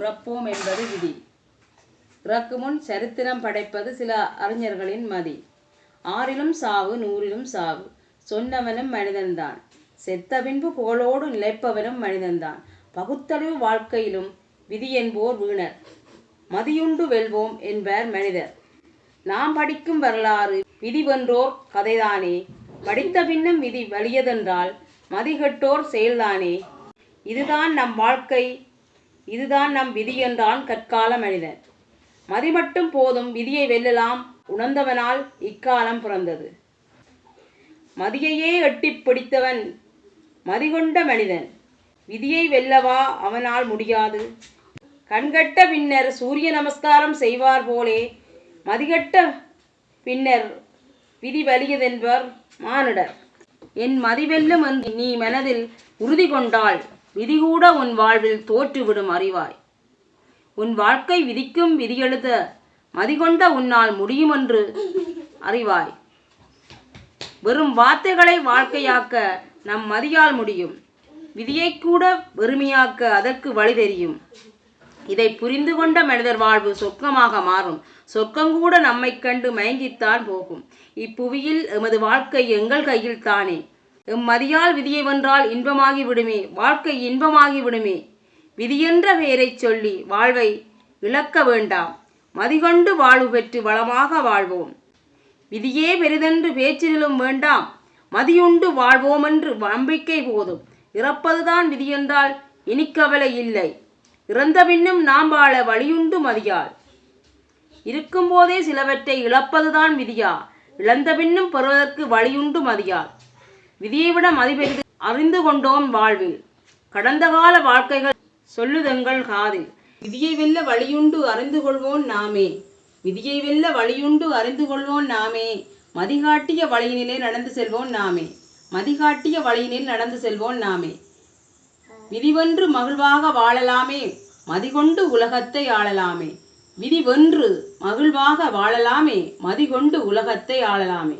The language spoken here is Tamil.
உறப்போம் என்பது விதி. இறக்கு முன் சரித்திரம் படைப்பது சில அறிஞர்களின் மதி. ஆறிலும் சாவு நூறிலும் சாவு. சொன்னவனும் மனிதன்தான். செத்த பின்பு புகழோடு நிலைப்பவனும் மனிதன்தான். பகுத்தறிவு வாழ்க்கையிலும் விதி என்போர் வீணர். மதியுண்டு வெல்வோம் என்பார் மனிதர். நாம் படிக்கும் வரலாறு விதி வென்றோர் கதைதானே. படித்த பின்னும் விதி வலியதென்றால் மதிகெட்டோர் செயல்தானே. இதுதான் நம் வாழ்க்கை. இதுதான் நம் விதி என்றான் கற்கால மனிதன். மதி மட்டும் போதும் விதியை வெல்லலாம் உணர்ந்தவனால் இக்காலம் பிறந்தது. மதியையே எட்டி பிடித்தவன் மதிகொண்ட மனிதன். விதியை வெல்லவா அவனால் முடியாது. கண்கட்ட பின்னர் சூரிய நமஸ்காரம் செய்வார் போலே மதிகட்ட பின்னர் விதி வலியதென்பர் மானிடர். என் மதிவெல்லும் நீ மனதில் உறுதி கொண்டாள். விதி கூட உன் வாழ்வில் தோற்றுவிடும் அறிவாய். உன் வாழ்க்கை விதிக்கும் விதியெழுத மதிகொண்ட உன்னால் முடியுமென்று அறிவாய். வெறும் வார்த்தைகளை வாழ்க்கையாக்க நம் மதியால் முடியும். விதியை கூட வெறுமையாக்க அதற்கு வழி தெரியும். இதை புரிந்து கொண்ட மனிதர் வாழ்வு சொர்க்கமாக மாறும். சொர்க்கங்கூட நம்மை கண்டு மயங்கித்தான் போகும். இப்புவியில் எமது வாழ்க்கை எங்கள் கையில் தானே. எம் மதியால் விதியை வென்றால் இன்பமாகி விடுமே வாழ்க்கை இன்பமாகி விடுமே. விதியென்ற பெயரைச் சொல்லி வாழ்வை இழக்க வேண்டாம். மதிகொண்டு வாழ்வு பெற்று வளமாக வாழ்வோம். விதியே பெரிதென்று பேச்சிலும் வேண்டாம். மதியுண்டு வாழ்வோமென்று நம்பிக்கை போதும். இறப்பதுதான் விதியென்றால் இனிக்கவலை இல்லை. இறந்த பின்னும் நாம் வாழ வழியுண்டு மதியால். இருக்கும்போதே சிலவற்றை இழப்பதுதான் விதியா. இழந்த பின்னும் பெறுவதற்கு வழியுண்டு மதியால். விதியை விட மதிபெரிது அறிந்து கொண்டோம் வாழ்வில். கடந்த கால வாழ்க்கைகள் சொல்லுதங்கள் காதில். விதியை வெல்ல வழியுண்டு அறிந்து கொள்வோம் நாமே. விதியை வெல்ல வழியுண்டு அறிந்து கொள்வோம் நாமே. மதிகாட்டிய வழியினிலே நடந்து செல்வோம் நாமே. மதிகாட்டிய வழியினில் நடந்து செல்வோம் நாமே. விதிவென்று மகிழ்வாக வாழலாமே. மதிகொண்டு உலகத்தை ஆளலாமே. விதிவென்று மகிழ்வாக வாழலாமே. மதிகொண்டு உலகத்தை ஆளலாமே.